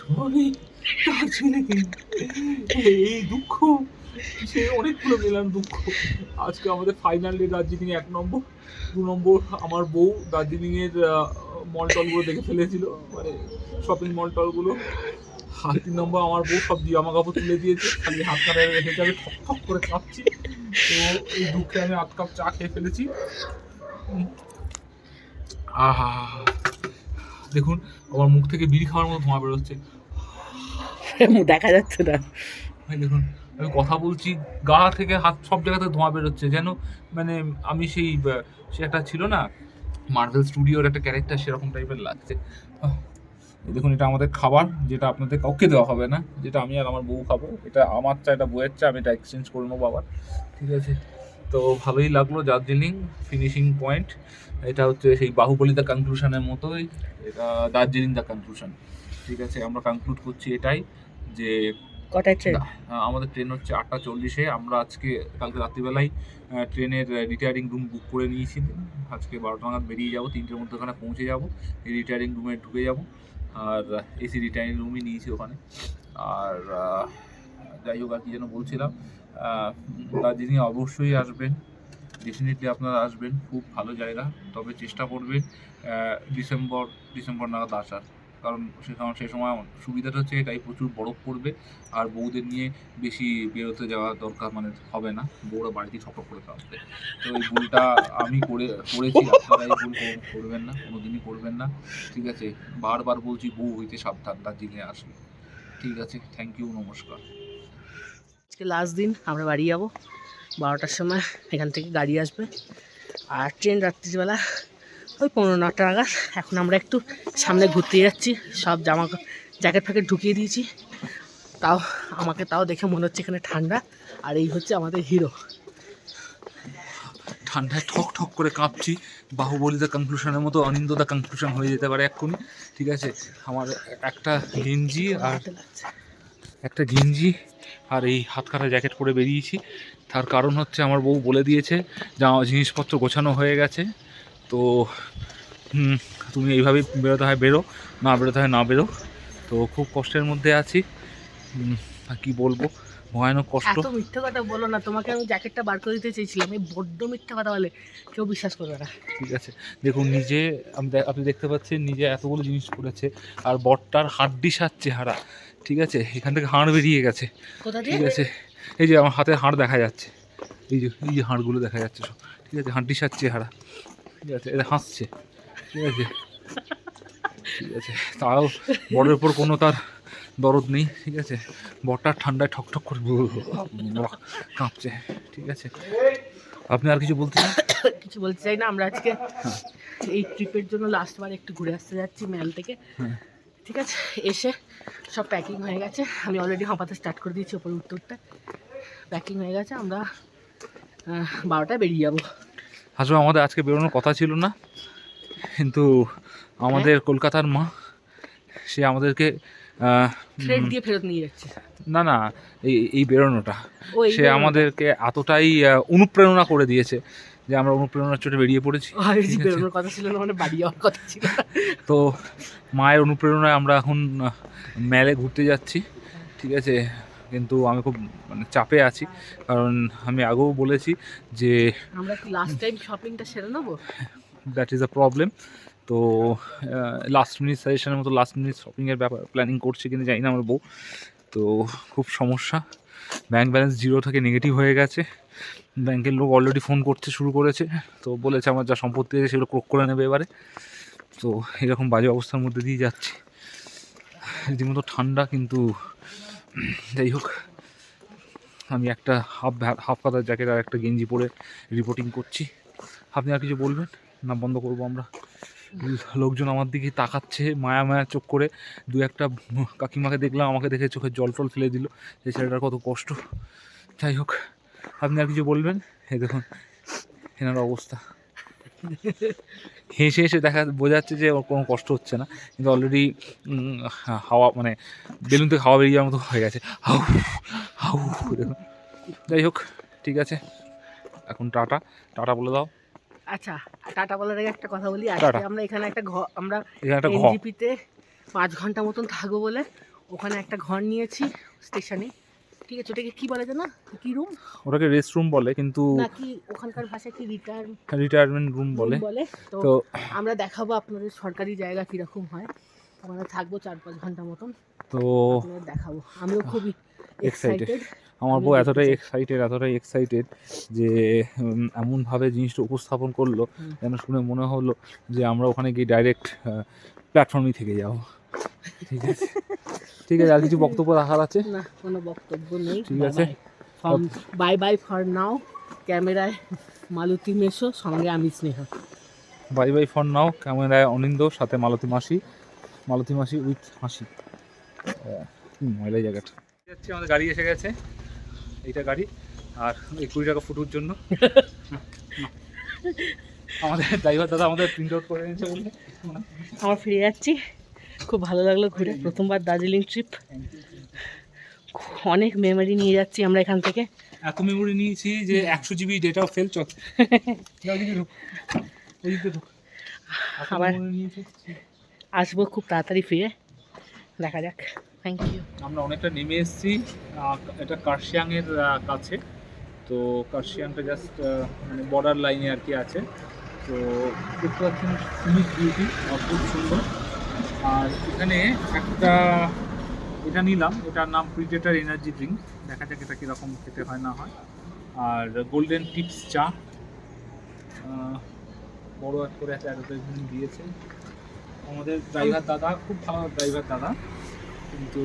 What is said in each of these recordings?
ধনী দার্জিলিং এই দুঃখ, সে অনেকগুলো মেলার দুঃখ। আজকে আমাদের ফাইনাল ডে দার্জিলিং এক নম্বর, দু নম্বর আমার বউ দার্জিলিং এর মল টলগুলো দেখে ফেলেছিল। মানে শপিং মল টলগুলো আর তিন নম্বর আমার বউ সব জামা কাপড় তুলে দিয়েছে। খালি হাত কাটা রেখে যাবে, ঠক ঠক করে কাঁপছি। তো এই দুঃখে আমি আধ কাপ চা খেয়ে ফেলেছি। আহা দেখুন আমার মুখ থেকে বিড়ি খাওয়ার মতো ধোঁয়া বেরোচ্ছে। দেখা যাচ্ছে না। ভাই দেখুন আমি কথা বলছি গা থেকে হাত সব জায়গাতে ধোঁয়া বেরোচ্ছে। যেন মানে আমি সেই সে একটা ছিল না মার্ভেল স্টুডিওর একটা ক্যারেক্টার সেরকম টাইপের লাগছে। দেখুন এটা আমাদের খাবার যেটা আপনাদের কাউকে দেওয়া হবে না। যেটা আমি আর আমার বউ খাব। এটা আমার চা এটা বইয়ের চা আমি এটা এক্সচেঞ্জ করে নেব আবার। ঠিক আছে? তো ভালোই লাগল দার্জিলিং ফিনিশিং পয়েন্ট এটা হচ্ছে সেই বাহুবলী দ্য কনক্লুশনের মতোই। এটা দার্জিলিং দ্য কনক্লুশন ঠিক আছে আমরা কনক্লুড করছি এটাই যে কটায় ট্রেন আমাদের ট্রেন হচ্ছে আটটা চল্লিশে। আমরা আজকে কালকে রাত্রিবেলায় ট্রেনের রিটায়ারিং রুম বুক করে নিয়েছি। আজকে বারোটা নাগাদ বেরিয়ে যাব তিনটের মধ্যে ওখানে পৌঁছে যাব। এই রিটায়ারিং রুমে ঢুকে যাব। আর এসি রিটায়ারিং রুমই নিয়েছি ওখানে। আর যাই হোক আর কি যেন বলছিলাম। আহ, দার্জিলিংয়ে অবশ্যই আসবেন ডেফিনেটলি আপনারা আসবেন খুব ভালো জায়গা। তবে চেষ্টা করবেন ডিসেম্বর ডিসেম্বর নাগাদ আসার। কারণ সে কারণ সেই সময় সুবিধাটা হচ্ছে এটাই প্রচুর বরফ পড়বে। আর বউদের নিয়ে বেশি বেরোতে যাওয়া দরকার মানে হবে না। বউরা বাড়িতে ছপক করে থাকবে। তো এই ভুলটা আমি করে করেছি। আপনারা এই ভুল করবেন না কোনোদিনই করবেন না। ঠিক আছে? বারবার বলছি বউ হইতে সাবধান দার্জিলিংয়ে আসলে ঠিক আছে? থ্যাংক ইউ নমস্কার। আজকে লাস্ট দিন আমরা বাড়ি যাব। বারোটার সময় এখান থেকে গাড়ি আসবে। আর ট্রেন রাত্রিবেলা ওই পনেরো নটা নাগাদ। এখন আমরা একটু সামনে ঘুরতে যাচ্ছি। সব জামা জ্যাকেট ফ্যাকেট ঢুকিয়ে দিয়েছি। তাও আমাকে তাও দেখে মনে হচ্ছে এখানে ঠান্ডা। আর এই হচ্ছে আমাদের হিরো ঠান্ডায় ঠক ঠক করে কাঁপছি। বাহুবলী দ্য কনক্লুশনের মতো অনিন্দ দ্য কনক্লুশন হয়ে যেতে পারে এক্ষুনি। ঠিক আছে? আমার একটা গেঞ্জি আর। একটা গেঞ্জি আর এই হাত কাটা জ্যাকেট পরে বেরিয়েছি। তার কারণ হচ্ছে আমার বউ বলে দিয়েছে যে আমার জিনিসপত্র গোছানো হয়ে গেছে। তো তুমি এইভাবেই বেরোতে হয় বেরো না বেরোতে হয় না বেরো। তো খুব কষ্টের মধ্যে আছি। কি বলব? ভয়ানক কষ্ট। এত মিথ্যা কথা বলো না তোমাকে আমি জ্যাকেটটা বার করে দিতে চেয়েছিলাম। এই বড্ড মিথ্যা কথা বলে কেউ বিশ্বাস করবে না। ঠিক আছে। দেখুন নিজে আমি আপনি দেখতে পাচ্ছেন নিজে এতগুলো জিনিস করেছে আর বটটার হাড্ডি সার চেহারা ঠিক আছে? এখান থেকে হাড় বেরিয়ে গেছে। ঠিক আছে? এই যে আমার হাতের হাড় দেখা যাচ্ছে। এই যে এই যে হাড়গুলো দেখা যাচ্ছে সব। ঠিক আছে? হাড্ডি সার চেহারা ঠিক আছে? এটা হাসছে। ঠিক আছে? ঠিক আছে? তাও বড়ের উপর কোনো তার দরদ নেই। ঠিক আছে? বটটার ঠান্ডায় ঠক ঠক করে কাঁপছে। ঠিক আছে? আপনি আর কিছু বলতে চান? কিছু বলতে চাই না। আমরা আজকে এই ট্রিপের জন্য লাস্টবার একটু ঘুরে আসতে যাচ্ছি মেল থেকে। হ্যাঁ। ঠিক আছে এসে সব প্যাকিং হয়ে গেছে। আমি অলরেডি হাঁপাতে স্টার্ট করে দিয়েছি ওপরে উঠতে উঠতে প্যাকিং হয়ে গেছে আমরা বারোটায় বেরিয়ে যাব। আসলে আমাদের আজকে বেরোনোর কথা ছিল না কিন্তু আমাদের কলকাতার মা সে আমাদেরকে দিয়ে ফেরত নিয়ে যাচ্ছে। না না এই এই বেরোনোটা। সে আমাদেরকে এতটাই অনুপ্রেরণা করে দিয়েছে। যে আমরা অনুপ্রেরণার চোটে বেরিয়ে পড়েছি। বেরোনোর কথা ছিল না মানে বাড়ি যাওয়ার কথা ছিল। তো মায়ের অনুপ্রেরণায় আমরা এখন মেলে ঘুরতে যাচ্ছি ঠিক আছে? কিন্তু আমি খুব মানে চাপে আছি কারণ আমি আগেও বলেছি যে আমরা কি লাস্ট টাইম শপিংটা সেরে নেব? দ্যাট ইজ আ প্রবলেম তো লাস্ট মিনিট সাজেশনের মতো লাস্ট মিনিট শপিংয়ের ব্যাপার প্ল্যানিং করছে কিনা জানি না আমার বউ। তো খুব সমস্যা। ব্যাংক ব্যালেন্স জিরো থেকে নেগেটিভ হয়ে গেছে। ব্যাংকের লোক অলরেডি ফোন করতে শুরু করেছে, তো বলেছে আমার যা সম্পত্তি আছে সেগুলো ক্রোক করে নেবে এবারে। তো এরকম বাজে অবস্থার মধ্যে দিয়ে যাচ্ছি। রীতিমতো ঠান্ডা কিন্তু, যাই হোক, আমি একটা হাফ হাফ কাতার জ্যাকেট আর একটা গেঞ্জি পরে রিপোর্টিং করছি। আপনি আর কিছু বলবেন? না, বন্ধ করব আমরা। লোকজন আমার দিকে তাকাচ্ছে, মায়া মায়া চোখ করে। দু একটা কাকিমাকে দেখলাম, আমাকে দেখে চোখে জল টল ফেলে দিল। যে ছেলেটার কত কষ্ট। যাই হোক আপনি আর কিছু বলবেন? এই দেখুন এনার অবস্থা। হেসে হেসে দেখা বোঝাচ্ছে যে ওর কোনো কষ্ট হচ্ছে না। কিন্তু অলরেডি হাওয়া মানে বেলুন থেকে হাওয়া বেরিয়ে যাওয়ার মতো হয়ে গেছে। হাউ হাউ দেখুন। যাই হোক ঠিক আছে। এখন টাটা। টাটা বলে দাও। আচ্ছা টাটা বলার আগে একটা কথা বলি। আজকে আমরা এখানে একটা ঘর আমরা এখানে একটা ঘর এনজিপিতে পাঁচ ঘণ্টা মতন থাকব বলে ওখানে একটা ঘর নিয়েছি স্টেশনে। ঠিক আছে ওটাকে কি বলে জানো? কি রুম ওটাকে রেস্ট রুম বলে কিন্তু নাকি ওখানকার ভাষায় কি রিটায়ার রিটায়ারমেন্ট রুম বলে। তো আমরা দেখাবো আপনাদের সরকারি জায়গা কীরকম হয়। আমরা থাকব চার পাঁচ ঘণ্টা মতন। তো দেখাবো। আমিও খুবই এক্সাইটেড আমার বউ এতটাই এক্সাইটেড এতটাই এক্সাইটেড যে এমনভাবে জিনিসটা উপস্থাপন করল যেন শুনে মনে হলো যে আমরা ওখানে গিয়ে ডাইরেক্ট প্ল্যাটফর্মেই থেকে যাব। ঠিক আছে। ঠিক আছে আর কিছু বক্তব্য রাখার আছে? না কোনো বক্তব্য নেই। ঠিক আছে। বাই। Bye for now. ক্যামেরায় মালতী মেশো সঙ্গে আমি Sneha. Bye bye for now. ক্যামেরায় অনিন্দ সাথে মালতী মাসি। মালতী মাসি উইথ হাসি। ময়লা জায়গাটা। যাচ্ছি আমাদের গাড়ি এসে গেছে। এইটা গাড়ি। আর এই কুড়ি টাকা ফুটুর জন্য। আমাদের ড্রাইভার দাদা আমাদের প্রিন্ট আউট করে নিয়েছে বলে আমরা ফিরে যাচ্ছি। খুব ভালো লাগল ঘুরে। প্রথমবার দার্জিলিং ট্রিপ অনেক মেমোরি নিয়ে যাচ্ছি আমরা এখান থেকে। এত মেমোরি নিয়েছি যে একশো জিবি ডেটাও ফেল চল। আবার- নিয়েছি। আসব খুব তাড়াতাড়ি ফিরে। দেখা যাক। থ্যাংক ইউ আমরা অনেকটা নেমে এসেছি এটা কার্শিয়াংয়ের কাছে। তো কার্শিয়াংটা জাস্ট মানে বর্ডার লাইনে আর কি আছে। তো দেখতে পাচ্ছেন সুমিত বিউটি অদ্ভুত সুন্দর। আর এখানে একটা এটা নিলাম, এটার নাম প্রিডেটার এনার্জি ড্রিঙ্ক দেখা যাক এটা কীরকম খেতে হয় না হয়। আর গোল্ডেন টিপস চা বড় এক করে একটা অ্যাডভার্টাইজমেন্ট দিয়েছে। আমাদের ড্রাইভার দাদা, খুব ভালো ড্রাইভার দাদা। কিন্তু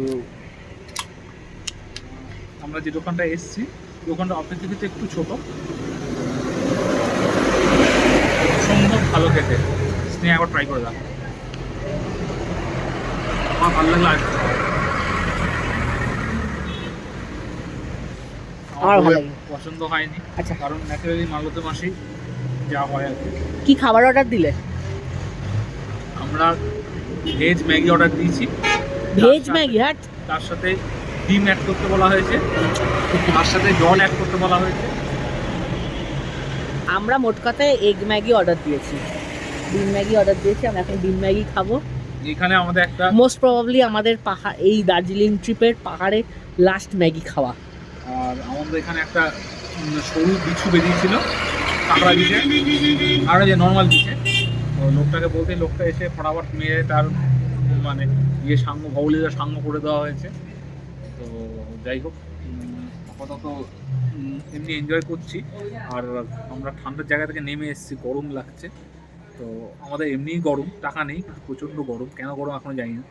আমরা যে দোকানটা এসেছি, দোকানটা অপেক্ষাকৃত একটু ছোট। সম্ভব ভালো খেতে। স্নেহ একবার ট্রাই করে দাও আমার ভালো লাগল আর আমার ভালো পছন্দ হয়নি আচ্ছা। কারণ ন্যাচারালি মালতে মাসি যা হয় আর কি। খাবার অর্ডার দিলে? আমরা ভেজ ম্যাগি অর্ডার দিয়েছি। ভেজ ম্যাগি হাট? তার সাথে ডিম অ্যাড করতে বলা হয়েছে। তার সাথে জল অ্যাড করতে বলা হয়েছে। আমরা মোট কথায় এগ ম্যাগি অর্ডার দিয়েছি। ডিম ম্যাগি অর্ডার দিয়েছি আমরা এখন ডিম ম্যাগি খাব। এখানে আমাদের একটা মোস্ট প্রবাবলি আমাদের পাহাড় এই দার্জিলিং ট্রিপের পাহাড়ে লাস্ট ম্যাগি খাওয়া। আর আমাদের এখানে একটা সরু বিছু বেরিয়েছিল কাঁকড়া বিছে আর যে নর্মাল বিছে তো লোকটাকে বলতে লোকটা এসে ফটাফট মেরে তার মানে ইয়ে সাঙ্গ ভৌলিকা সাঙ্গ করে দেওয়া হয়েছে। তো যাই হোক আপাতত এমনি এনজয় করছি। আর আমরা ঠান্ডার জায়গা থেকে নেমে এসেছি গরম লাগছে। তো আমাদের এমনিই গরম টাকা নেই প্রচণ্ড গরম কেন গরম এখনও জানি না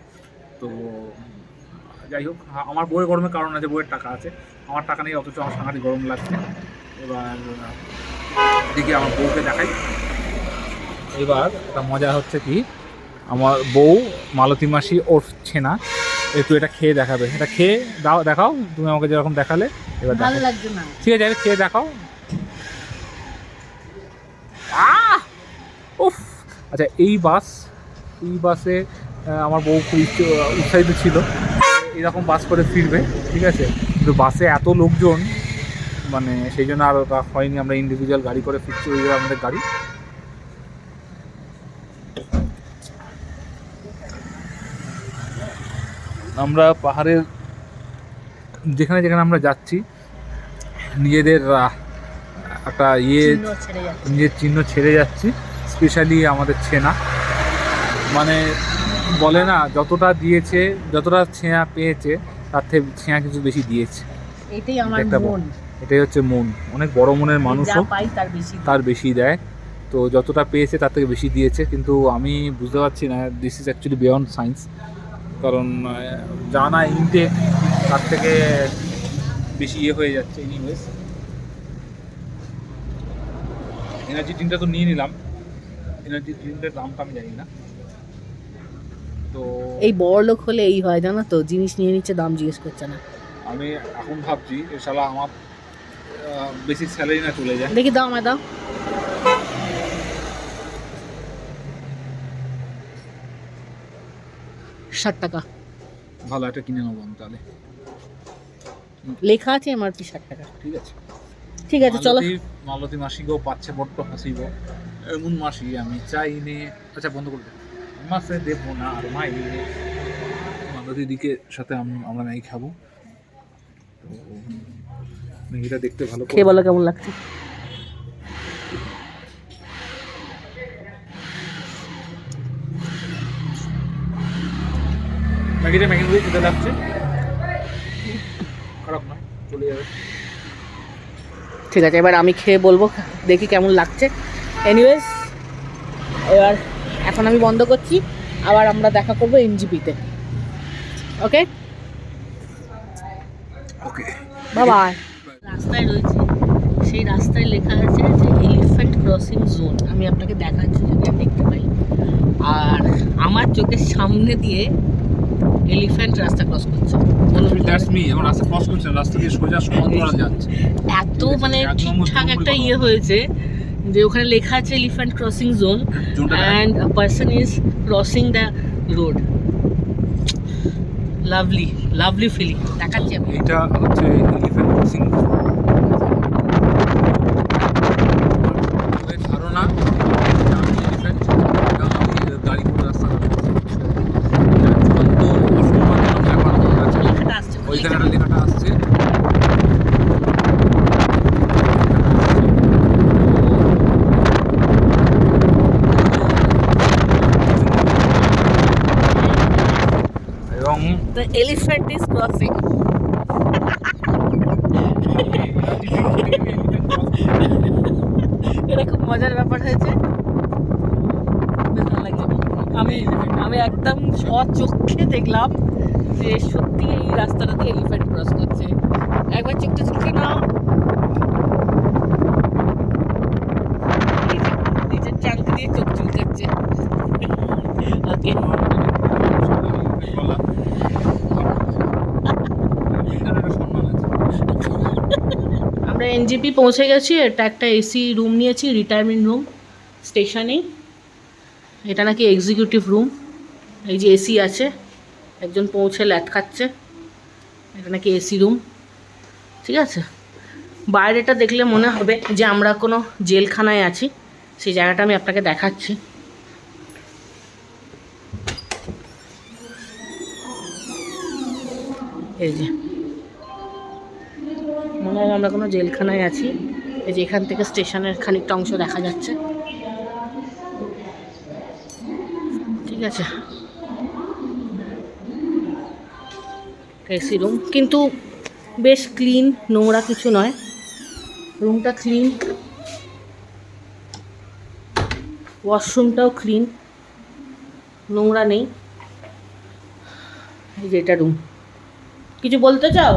তো যাই হোক আমার বইয়ের গরমের কারণ আছে বইয়ের টাকা আছে। আমার টাকা নেই অথচ আমার সাংঘাতিক গরম লাগছে। এবার দিকে আমার বউকে দেখাই। এবার একটা মজা হচ্ছে কি আমার বউ মালতী মাসি ওর ছেনা একটু এটা খেয়ে দেখাবে। এটা খেয়ে দাও দেখাও তুমি আমাকে যেরকম দেখালে এবার ভালো দেখো লাগছে না। ঠিক আছে খেয়ে দেখাও। আহ! উফ। আচ্ছা এই বাস এই বাসে আমার বউ খুব উৎসাহিত ছিল। এরকম বাস করে ফিরবে ঠিক আছে? কিন্তু বাসে এত লোকজন মানে সেই জন্য আর ওটা হয়নি। আমরা ইন্ডিভিজুয়াল গাড়ি করে ফিরছি ওই আমাদের গাড়ি। আমরা পাহাড়ের যেখানে যেখানে আমরা যাচ্ছি নিজেদের একটা ইয়ে নিজের চিহ্ন ছেড়ে যাচ্ছি। স্পেশালি আমাদের ছেনা। মানে বলে না যতটা দিয়েছে যতটা ছেঁয়া পেয়েছে তার থেকে ছেঁয়া কিছু বেশি দিয়েছে। এটাই আমার একটা মন। এটাই হচ্ছে মন। অনেক বড় মনের যা মানুষও তার বেশি তার বেশি দেয়। তো যতটা পেয়েছে তার থেকে বেশি দিয়েছে। কিন্তু আমি বুঝতে পারছি না this is actually beyond science কারণ আহ, জানা ইনটেক তার থেকে বেশি ইয়ে হয়ে যাচ্ছে এনিওয়েজ এনার্জি ড্রিঙ্কটা তো নিয়ে নিলাম। এনার্জি ড্রিঙ্কের দামটা আমি জানি না। তো এই বড় লোক হলে এই হয় জানো তো? জিনিস নিয়ে নিচ্ছে দাম জিজ্ঞেস করছে না। আমি এখন ভাবছি যে শালা আমার বেসিক স্যালারি না চলে যায়। দেখি দাও আমায় দাও। ষাট টাকা। ভালো একটা কিনে নেব আমি তাহলে। লেখা আছে এমআরপি ষাট টাকা। ঠিক আছে। ঠিক আছে চলো। মালতী মালতী মাসিকেও পাচ্ছে বড্ড হাসিব। এমন মাসি আমি চাই নে। আচ্ছা বন্ধ করে মাসে দেবো না আর মাই দিদিকে সাথে আম- আমরা ম্যাগি খাব। তো ম্যাগিটা দেখতে ভালো খেয়ে বলো কেমন লাগছে? ম্যাগিটা ম্যাগি দিয়ে খেতে লাগছে। খারাপ না চলে যাবে। ঠিক আছে এবার আমি খেয়ে বলব দেখি কেমন লাগছে। এনিওয়েজ এবার এখন আমি বন্ধ করছি আবার আমরা দেখা করব এনজিপিতে। ওকে ওকে বাবা রাস্তায় রয়েছে সেই রাস্তায় লেখা আছে যে এলিফ্যান্ট ক্রসিং জোন আমি আপনাকে দেখাচ্ছি যদি আপনি দেখতে পাই। আর আমার চোখের সামনে দিয়ে এলিফ্যান্ট রাস্তা ক্রস করছে। দ্যাটস মি আমার রাস্তা ক্রস করছে রাস্তা দিয়ে সোজা সমান করা যাচ্ছে। এত মানে ঠিকঠাক একটা ইয়ে হয়েছে যে ওখানে লেখা আছে elephant crossing zone and a person is crossing the road lovely lovely feeling দেখাচ্ছি আমি। এটা হচ্ছে এলিফ্যান্ট ক্রসিং ধারণা যে আমি এলিফ্যান্ট এবং আমি গাড়ি করে রাস্তা চূড়ান্ত অসম্মানজনক ব্যাপার আমার কাছে লেখাটা আসছে ওইখানে একটা লেখাটা আসছে এবং দ্য এলিফ্যান্ট ইজ ক্রসিং এটা খুব মজার ব্যাপার হয়েছে। আমি আমি একদম স্বচক্ষে দেখলাম যে সত্যি এই রাস্তাটাতে এলিফ্যান্ট ক্রস করছে একবার চোখটা চোখে নাও নিজের- নিজের চাঙ্ক দিয়ে চোখ চুলকাচ্ছে ওকে আমরা এনজিপি পৌঁছে গেছি এটা একটা এসি রুম নিয়েছি রিটায়ারমেন্ট রুম স্টেশনেই এটা নাকি এক্সিকিউটিভ রুম এই যে এসি আছে, একজন পৌঁছে ল্যাট খাচ্ছে, এটা নাকি এসি রুম ঠিক আছে? বাইরেটা দেখলে মনে হবে যে আমরা কোনো জেলখানায় আছি, সেই জায়গাটা আমি আপনাকে দেখাচ্ছি। এই যে। মনে হয় আমরা কোনো জেলখানায় আছি। এই যে এখান থেকে স্টেশনের খানিকটা অংশ দেখা যাচ্ছে। ঠিক আছে। এসি রুম কিন্তু বেশ ক্লিন নোংরা কিছু নয়। রুমটা ক্লিন ওয়াশরুমটাও ক্লিন নোংরা নেই। এই যে এটা রুম কিছু বলতে চাও?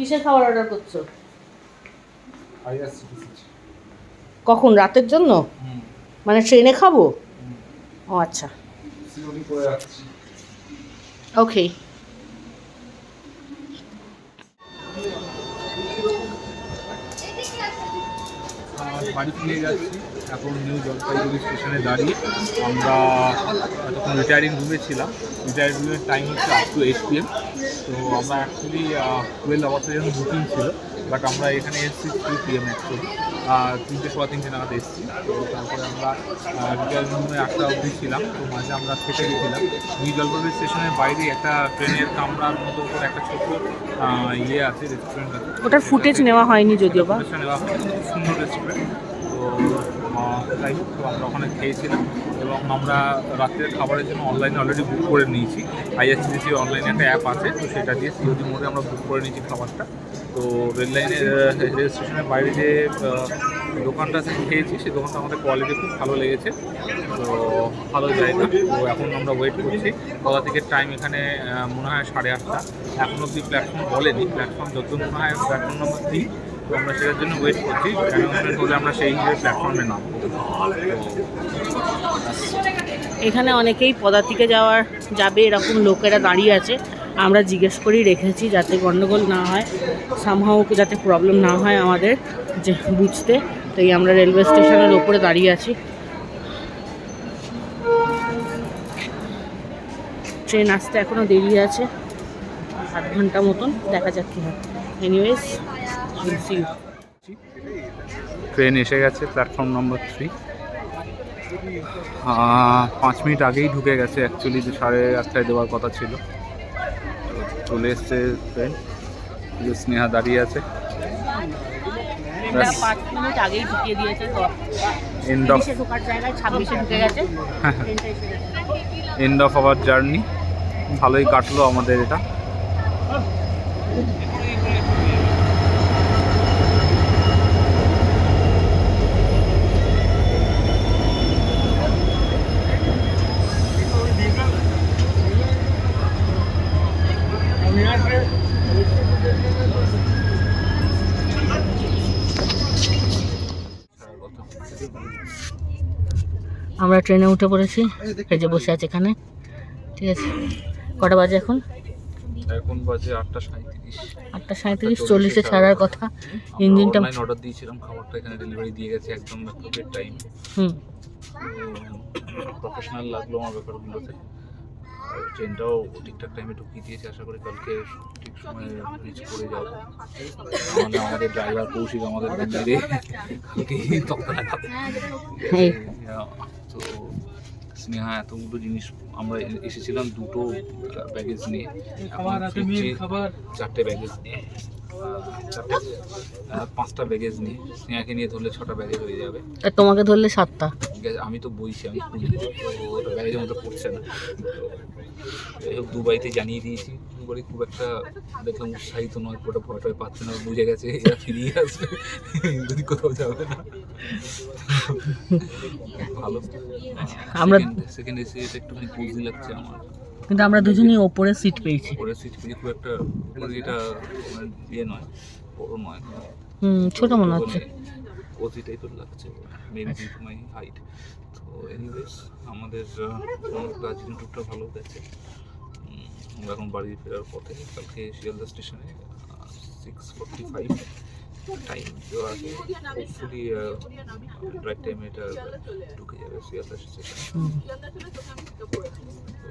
কিসের খাবার অর্ডার করছ? কখন? রাতের জন্য? মানে ট্রেনে খাব? ও আচ্ছা। ওকে আহ, বাড়ি ফিরে যাচ্ছি। এখন নিউ জলপাইগুড়ি স্টেশনে দাঁড়িয়ে আমরা তখন রিটায়ারিং রুমে ছিলাম। রিটায়ারিং রুমের টাইম হচ্ছে আপ টু এইট পিএম তো আমরা অ্যাকচুয়ালি টুয়েলভ আওয়ার্সের জন্য বুকিং ছিল বাট আমরা এখানে এসেছি থ্রি পিএম অ্যাকচুয়ালি তিনটে সোয়া তিনটে নাগাদ এসেছি। তো তারপরে আমরা রিটায়ারিং রুমে আটটা অবধি ছিলাম। তো মাঝে আমরা খেতে গেছিলাম। নিউ জলপাইগুড়ি স্টেশনের বাইরে একটা ট্রেনের কামরার মতো করে একটা ছোট ইয়ে আছে রেস্টুরেন্ট আছে। ওটার ফুটেজ নেওয়া হয়নি যদিও বা। নেওয়া হয় খুব সুন্দর রেস্টুরেন্ট তো যাই হোক তো আমরা ওখানে খেয়েছিলাম এবং আমরা রাত্রের খাবারের জন্য অনলাইনে অলরেডি বুক করে নিয়েছি। আইআরসিটিসি অনলাইনে একটা অ্যাপ আছে, তো সেটা দিয়ে সিওডি মোডে আমরা বুক করে নিয়েছি খাবারটা। তো রেল লাইনের রেল স্টেশনের বাইরে যে দোকানটা খেয়েছি, সেই দোকানটা আমাদের কোয়ালিটি খুব ভালো লেগেছে। তো ভালো জায়গা। তো এখন আমরা ওয়েট করছি। কোথা থেকে টাইম এখানে মনে হয় সাড়ে আটটা। এখন অব্দি প্ল্যাটফর্ম বলেনি। প্ল্যাটফর্ম যত মনে হয় প্ল্যাটফর্ম নম্বর থ্রি তো আমরা সেটার জন্য ওয়েট করছি। অ্যানাউন্সমেন্ট হলে আমরা সেই হিসেবে প্ল্যাটফর্মে নামবো। এখানে অনেকেই পদাতিকে যাওয়ার যাবে, এরকম লোকেরা দাঁড়িয়ে আছে। আমরা জিজ্ঞেস করেই রেখেছি যাতে গণ্ডগোল না হয় সামহাও যাতে প্রবলেম না হয় আমাদের, যে বুঝতে। তাই আমরা রেলওয়ে স্টেশনের ওপরে দাঁড়িয়ে আছি। ট্রেন আসতে এখনও দেরি আছে, আধ ঘণ্টা মতন, দেখা যাক কী হয়। এনিওয়েজ ট্রেন এসে গেছে প্ল্যাটফর্ম নম্বর থ্রি পাঁচ মিনিট আগেই ঢুকে গেছে অ্যাকচুয়ালি যে সাড়ে আটটায় দেওয়ার কথা ছিল। চলে এসছে ট্রেন। স্নেহা দাঁড়িয়ে আছে। Of end of our journey ভালোই কাটলো আমাদের এটা। আমরা ট্রেনে উঠে পড়েছি। এই যে বসে আছে এখানে। ঠিক আছে। কটা বাজে এখন? এখন বাজে আটটা সাঁত্রিশ আটটা সাঁত্রিশ চল্লিশে ছাড়ার কথা। ইঞ্জিনটা অর্ডার দিয়েছিলাম খাবারটা এখানে ডেলিভারি দিয়ে গেছে একদম অ্যাপ্রোপ্রিয়েট টাইম হুম। প্রফেশনাল লাগল আমার ব্যাপারগুলোতে। আর ট্রেনটাও ঠিকঠাক টাইমে ঢুকিয়ে দিয়েছে আশা করি কালকে ঠিক সময়ে রিচ করে যাব। নাহলে আমাদের ড্রাইভার কৌশিক আমাদের কালকে। তো স্নেহা এতগুলো জিনিস আমরা এসেছিলাম দুটো ব্যাগেজ নিয়ে। চারটে ব্যাগেজ নিয়ে। চারটে পাঁচটা ব্যাগেজ নিয়ে। স্নেহাকে নিয়ে ধরলে ছটা ব্যাগেজ হয়ে যাবে। আর তোমাকে ধরলে সাতটা। ঠিক আছে আমি তো বইছি আমি তো ওটা ব্যাগেজের মধ্যে পড়ছে না। যাই হোক দুবাইতে জানিয়ে দিয়েছি। দুবাই খুব একটা দেখলাম উৎসাহিত নয় খুব একটা ভয় টয় পাচ্ছে না বুঝে গেছে এরা ফিরিয়ে আসবে। যদি কোথাও যাবে না। ভালো। আমরা- সেকেন্ড এসে এটা একটুখানি কুজি লাগছে আমার। কিন্তু আমরা দুজনই ওপরে সিট পেয়েছি। পরের সিট পেয়ে খুব একটা মানে এটা মানে ইয়ে নয় বড় নয়। হুম ছোট মনে হচ্ছে। ওজি টাইপের লাগছে maybe due to my height তো এনিওয়েজ আমাদের দার্জিলিং ট্যুরটা ভালো গেছে। আমরা এখন বাড়ি ফেরার পথে কালকে শিয়ালদা স্টেশনে সিক্স ফোর্টি ফাইভ টাইম দেওয়া আছে। হোপফুলি রাইট টাইমে এটা ঢুকে যাবে শিয়ালদা স্টেশনে।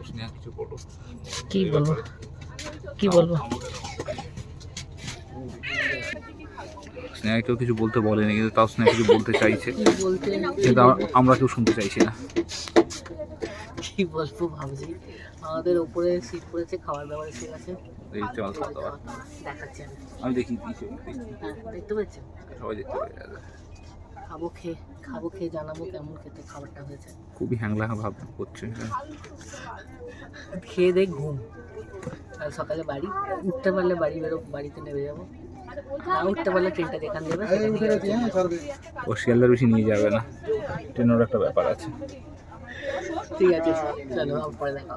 স্নেহা কিছু বলো? কি বলব? কি বলব? স্নেহা কেউ কিছু বলতে বলেনি কিন্তু তাও স্নেহা কিছু বলতে চাইছে। কিন্তু আমরা কেউ শুনতে চাইছি না। কি বলব ভাবছি? আমাদের ওপরে সিট পড়েছে খাবার দাবার এসে গেছে এই চল খাওয়া দেখাচ্ছি আমি। আমি দেখি দিয়েছি হ্যাঁ দেখতে পাচ্ছেন সবাই দেখতে পেয়ে খাব খেয়ে খাব খেয়ে জানাব কেমন খেতে খাবারটা হয়েছে। খুবই হ্যাংলা ভাব করছে। খেয়ে দেখ ঘুম। কাল সকালে বাড়ি উঠতে পারলে বাড়ি বেরো বাড়িতে নেমে যাব। উঠতে পারলে ট্রেনটা যেখান দেবে। ও শিয়ালদার বেশি নিয়ে যাবে না। ট্রেনের একটা ব্যাপার আছে। ঠিক আছে চলো পরে দেখা